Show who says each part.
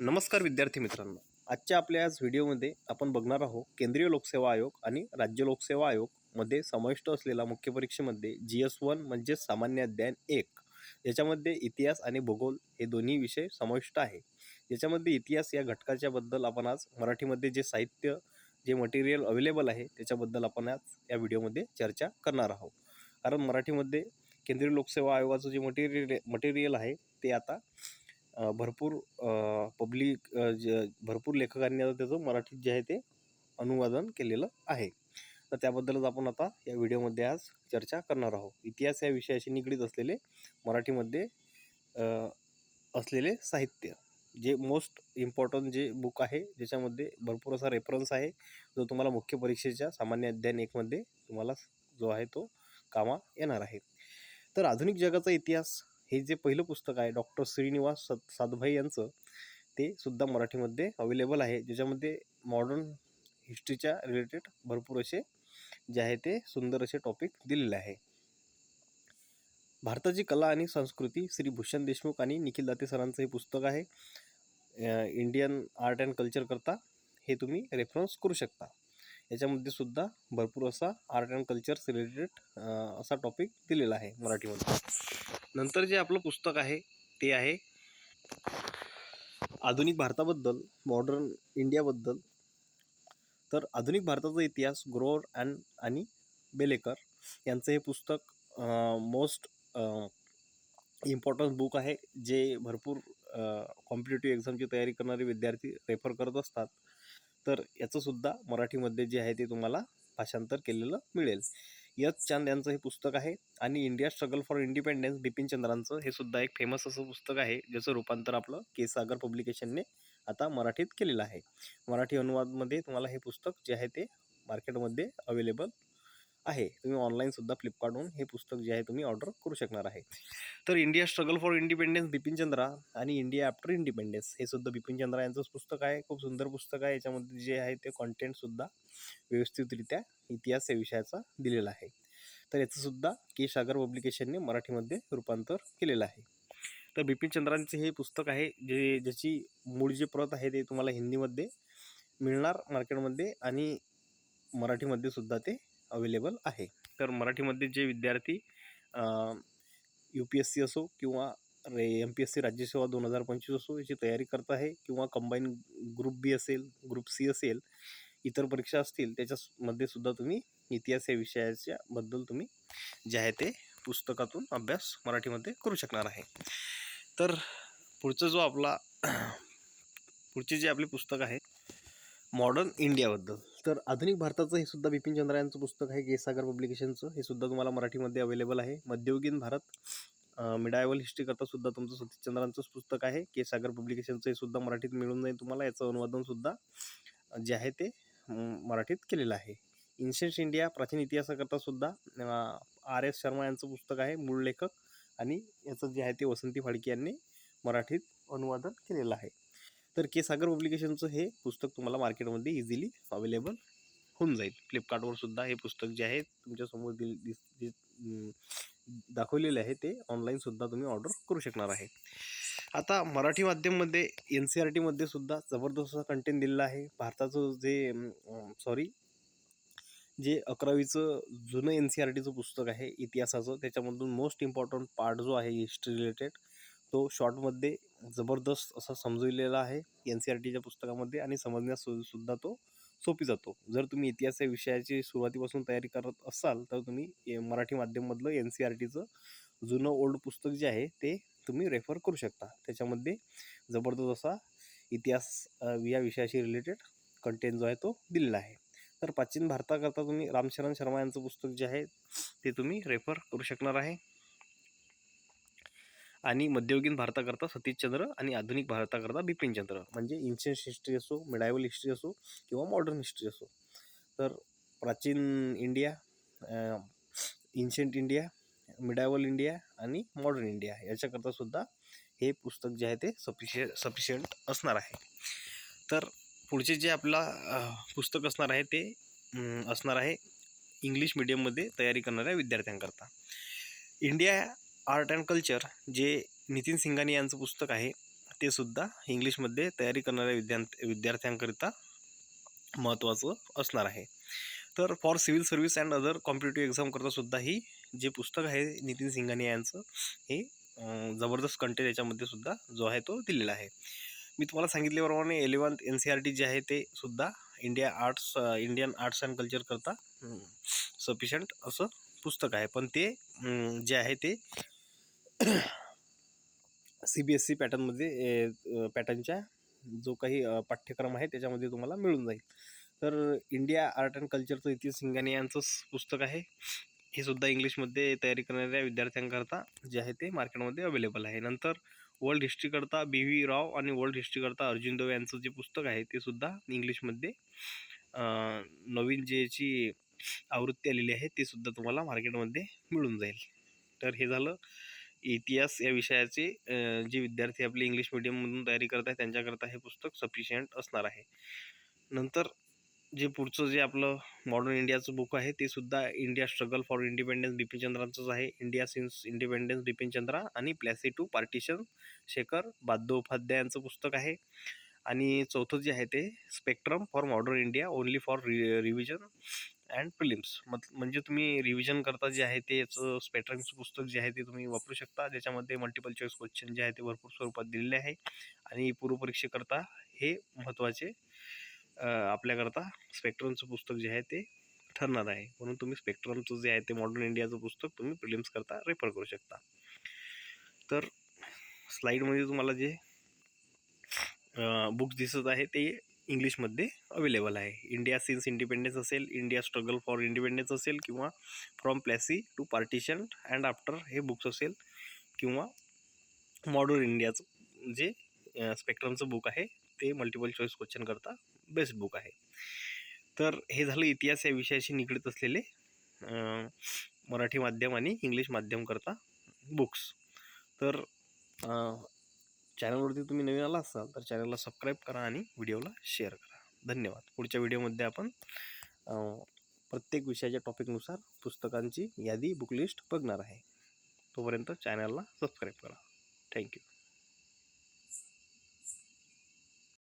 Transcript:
Speaker 1: नमस्कार विद्यार्थी मित्रांनो. आजच्या आपल्या आज व्हिडिओमध्ये आपण बघणार आहोत केंद्रीय लोकसेवा आयोग आणि राज्य लोकसेवा आयोगमध्ये समाविष्ट असलेला मुख्य परीक्षेमध्ये जी एस वन म्हणजेच सामान्य अध्ययन एक. याच्यामध्ये इतिहास आणि भूगोल हे दोन्ही विषय समाविष्ट आहे. याच्यामध्ये इतिहास या घटकाच्या बद्दल आपण आज मराठीमध्ये जे साहित्य जे मटेरियल अवेलेबल आहे त्याच्याबद्दल आपण आज या व्हिडिओमध्ये चर्चा करणार आहोत. कारण मराठीमध्ये केंद्रीय लोकसेवा आयोगाचं जे मटेरियल मटेरियल आहे ते आता भरपूर पब्लिक ज भरपूर लेखकांनी आता त्याचं मराठीत जे आहे ते अनुवादन केलेलं आहे. तर त्याबद्दलच आपण आता या व्हिडिओमध्ये आज चर्चा करणार आहोत. इतिहास या विषयाशी निगडीत असलेले मराठीमध्ये असलेले साहित्य. जे मोस्ट इम्पॉर्टंट जे बुक आहे ज्याच्यामध्ये भरपूर असा रेफरन्स आहे जो तुम्हाला मुख्य परीक्षेच्या सामान्य अध्ययन एकमध्ये तुम्हाला जो आहे तो कामा येणार आहे. तर आधुनिक जगाचा इतिहास हे जे पहिलं पुस्तक आहे डॉक्टर श्रीनिवास सद साधभाई यांचं ते सुद्धा मराठीमध्ये अवेलेबल आहे. ज्याच्यामध्ये मॉडर्न हिस्ट्रीच्या रिलेटेड भरपूर असे जे आहे ते सुंदर असे टॉपिक दिलेले आहे. भारताची कला आणि संस्कृती श्री भूषण देशमुख आणि निखिल दाते सरांचं हे पुस्तक आहे. इंडियन आर्ट अँड कल्चर करता हे तुम्ही रेफरन्स करू शकता. याच्यामध्ये सुद्धा भरपूर असा आर्ट अँड कल्चर रिलेटेड असा टॉपिक दिलेला आहे मराठीमध्ये. नंतर जे आपलं पुस्तक आहे ते आहे आधुनिक भारताबद्दल मॉडर्न इंडियाबद्दल. तर आधुनिक भारताचा इतिहास ग्रोअर अँड आणि बेलेकर यांचं हे पुस्तक मोस्ट इम्पॉर्टंट बुक आहे जे भरपूर कॉम्पिटेटिव्ह एक्झामची तयारी करणारे विद्यार्थी रेफर करत असतात. तर याचंसुद्धा मराठीमध्ये जे आहे ते तुम्हाला भाषांतर केलेलं मिळेल. यश चांद यांचं हे पुस्तक आहे आणि India struggle for independence Bipin चंद्रांचं हे सुद्धा एक फेमस असं पुस्तक आहे ज्याचं रूपांतर आपलं के सागर पब्लिकेशनने आता मराठीत केलेलं आहे. मराठी अनुवादमध्ये तुम्हाला हे पुस्तक जे आहे ते मार्केटमध्ये अवेलेबल आहे. तुम्ही ऑनलाईनसुद्धा फ्लिपकार्टहून हे पुस्तक जे आहे तुम्ही ऑर्डर करू शकणार आहे. तर India struggle for independence Bipin Chandra आणि इंडिया आफ्टर इंडिपेंडन्स हे सुद्धा बिपिन चंद्रा यांचंच पुस्तक आहे. खूप सुंदर पुस्तक आहे. याच्यामध्ये जे आहे ते कॉन्टेंटसुद्धा व्यवस्थितरित्या इतिहास या विषयाचा दिलेला आहे. तर याचंसुद्धा के सागर पब्लिकेशनने मराठीमध्ये रूपांतर केलेलं आहे. तर बिपिन चंद्रांचे हे पुस्तक आहे जे ज्याची मूळ जी प्रत आहे ते तुम्हाला हिंदीमध्ये मिळणार मार्केटमध्ये आणि मराठीमध्ये सुद्धा ते अवेलेबल आहे. तर मराठीमध्ये जे विद्यार्थी यू पी एस सी असो किंवा रे एम पी एस सी राज्यसेवा दोन हजार पंचवीस असो याची तयारी करत आहे किंवा कंबाईन ग्रुप बी असेल ग्रुप सी असेल इतर परीक्षा असतील त्याच्यामध्ये सुद्धा तुम्ही इतिहास या विषयाच्या बद्दल तुम्ही जे आहे ते पुस्तकातून अभ्यास मराठीमध्ये करू शकणार आहे. तर पुढचं जो आपला पुढचे जे आपले पुस्तक आहे मॉडर्न इंडियाबद्दल तर आधुनिक भारताचं हे सुद्धा बिपिन चंद्रा यांचं पुस्तक आहे के सागर पब्लिकेशनचं हे सुद्धा तुम्हाला मराठीमध्ये अवेलेबल आहे. मध्ययुगीन भारत मिडायवल हिस्ट्री करता सुद्धा तुमचं सतीश चंद्रांचंच पुस्तक आहे. के सागर पब्लिकेशनचं हे सुद्धा मराठीत मिळून जाईल तुम्हाला याचं अनुवादनसुद्धा जे आहे ते मराठीत केलेलं आहे. इन्शन्स इंडिया प्राचीन इतिहासाकरता सुद्धा आर एस शर्मा यांचं पुस्तक आहे मूळ लेखक. आणि याचं जे आहे ते वसंती फाळके यांनी मराठीत अनुवादन केलेलं आहे. तर के सागर पब्लिकेशनचं हे पुस्तक तुम्हाला मार्केटमध्ये इझिली अवेलेबल होऊन जाईल. फ्लिपकार्टवर सुद्धा हे पुस्तक जे आहे तुमच्यासमोर दिल दिस दाखवलेले आहे ते ऑनलाईनसुद्धा तुम्ही ऑर्डर करू शकणार आहे. आता मराठी माध्यममध्ये एन सी आर टीमध्ये सुद्धा जबरदस्त कंटेंट दिलेला आहे. भारताचं जे सॉरी जे अकरावीचं जुनं एन सी आर टीचं पुस्तक आहे इतिहासाचं त्याच्यामधून मोस्ट इम्पॉर्टंट पार्ट जो आहे हिस्ट्री रिलेटेड तो शॉर्टमध्ये जबरदस्त असा समजविलेला आहे एन सी आर टीच्या पुस्तकामध्ये आणि समजण्यास सु सुद्धा तो सोपी जातो. जर तुम्ही इतिहास या विषयाची सुरुवातीपासून तयारी करत असाल तर तुम्ही ए- मराठी माध्यममधलं एन सी आर टीचं जुनं ओल्ड पुस्तक जे आहे ते तुम्ही रेफर करू शकता. त्याच्यामध्ये जबरदस्त असा इतिहास या विषयाशी रिलेटेड कंटेंट जो आहे तो दिलेला आहे. तर प्राचीन भारताकरता तुम्ही रामशरण शर्मा यांचं पुस्तक जे आहे ते तुम्ही रेफर करू शकणार आहे. आणि मध्ययुगीन भारताकरता सतीशचंद्र आणि आधुनिक भारताकरता बिपिनचंद्र म्हणजे इन्शियंट हिस्ट्री असो मिडायवल हिस्ट्री असो किंवा मॉडर्न हिस्ट्री असो. तर प्राचीन India ancient India medieval India आणि मॉडर्न इंडिया याच्याकरता सुद्धा हे पुस्तक जे आहे ते सफिशिय सफिशियंट असणार आहे. तर पुढचे जे आपला पुस्तक असणार आहे ते असणार आहे इंग्लिश मिडियममध्ये तयारी करणाऱ्या विद्यार्थ्यांकरता. इंडिया आर्ट अँड कल्चर जे नितीन सिंगानी यांचं पुस्तक आहे ते सुद्धा इंग्लिशमध्ये तयारी करणाऱ्या विद्या विद्यार्थ्यांकरिता महत्त्वाचं असणार आहे. तर for civil service and other competitive एक्झामकरता सुद्धा ही जे पुस्तक आहे नितीन सिंगानी यांचं हे जबरदस्त कंटेंट याच्यामध्ये सुद्धा जो आहे तो दिलेला आहे. मी तुम्हाला सांगितल्याप्रमाणे eleventh N C R T जे आहे ते सुद्धा India arts Indian arts and culture करता असं पुस्तक आहे. पण ते जे आहे ते सी बी एस सी पॅटर्नमध्ये पॅटर्नच्या जो काही पाठ्यक्रम आहे त्याच्यामध्ये तुम्हाला मिळून जाईल. तर इंडिया आर्ट अँड कल्चरचं इतिहास सिंगाने यांचंच पुस्तक आहे. हे सुद्धा इंग्लिशमध्ये तयारी करणाऱ्या विद्यार्थ्यांकरता जे आहे ते मार्केटमध्ये अवेलेबल आहे. नंतर वर्ल्ड हिस्ट्रीकरता बी व्ही राव आणि वर्ल्ड हिस्ट्रीकरता अर्जुन देव यांचं जे पुस्तक आहे ते सुद्धा इंग्लिशमध्ये नवीन जेची आवृत्ती आलेली आहे ते सुद्धा तुम्हाला मार्केटमध्ये मिळून जाईल. तर हे झालं. इतिहास या विषयाचे जे विद्यार्थी आपले इंग्लिश मिडियममधून तयारी करत आहेत त्यांच्याकरता हे पुस्तक सफिशियंट असणार आहे. नंतर जे पुढचं जे आपलं मॉडर्न इंडियाचं बुक आहे ते सुद्धा इंडिया स्ट्रगल फॉर इंडिपेंडन्स बिपिनचंद्रांचंच आहे. इंडिया सिन्स इंडिपेंडन्स बिपिनचंद्रा आणि Plassey to partition Shekhar Bandyopadhyay यांचं पुस्तक आहे. आणि चौथं जे आहे ते spectrum for modern India only for re revision and prelims. मत म्हणजे तुम्ही रिव्हिजन करता जे आहे त्याचं याचं पुस्तक जे आहे ते तुम्ही वापरू शकता. ज्याच्यामध्ये मल्टिपल चॉईस क्वेश्चन जे आहे ते भरपूर स्वरूपात दिलेले आहे. आणि पूर्वपरीक्षेकरता हे महत्त्वाचे आपल्याकरता स्पेक्ट्रमचं पुस्तक जे आहे ते ठरणार आहे. म्हणून तुम्ही स्पेक्ट्रमचं जे आहे ते मॉडर्न इंडियाचं पुस्तक तुम्ही प्रिलिम्स करता रेफर करू शकता. तर स्लाईडमध्ये तुम्हाला जे बुक्स दिसत आहे ते इंग्लिशमध्ये अवेलेबल आहे. इंडिया सिन्स इंडिपेंडन्स असेल इंडिया स्ट्रगल फॉर इंडिपेंडन्स असेल किंवा from Plassey to partition and after हे बुक्स असेल किंवा मॉडर्न इंडियाचं जे स्पेक्ट्रमचं बुक आहे ते मल्टिपल चॉईस क्वेश्चन करता बेस्ट बुक आहे. तर हे झालं इतिहास या विषयाशी निगडीत असलेले मराठी माध्यम आणि इंग्लिश माध्यमकरता बुक्स तर चॅनलवरती तुम्ही नवीन आला असाल तर चॅनलला सबस्क्राईब करा आणि व्हिडिओला शेअर करा. धन्यवाद. पुढच्या व्हिडिओमध्ये आपण प्रत्येक विषयाच्या टॉपिकनुसार पुस्तकांची यादी बुक लिस्ट बघणार आहे. तोपर्यंत चॅनलला सबस्क्राईब करा. थँक्यू.